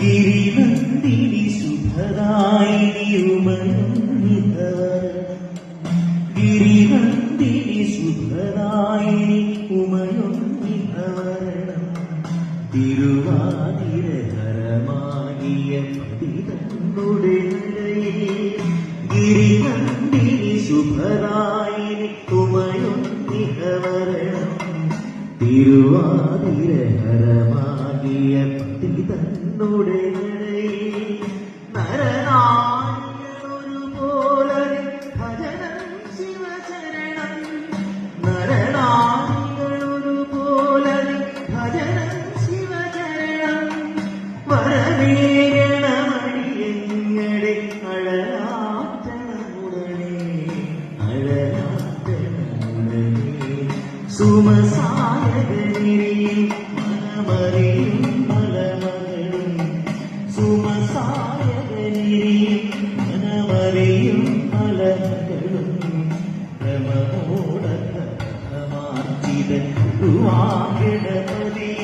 ഗിരിനന്ദിനി ശുഭദായിനി ഉമയുന്നിതവരണം ഗിരിനന്ദിനി ശുഭദായിനി ഉമയുന്നിതവരണം തിരുവാതിരകരമാകിയ നടയിൽ ഗിരിനന്ദിനി ശുഭദായിനി ഉമയുന്നിതവരണം തിരുവാതിരകരമാകിയ പതിതന്നുടെ നടയിൽ നരനായൊരു പോലെ ഭജനം ശിവചരണം നരനായൊരു പോലെ ഭജനം ശിവചരണം വരവേണമണിയങ്ങളെ അഴലാറ്റണമുടനെ. അഴലാറ്റണമുടനെ. സുമസായകനിരിയും ക്രമമോടമാർജിത ഗുരുവാഗണപതി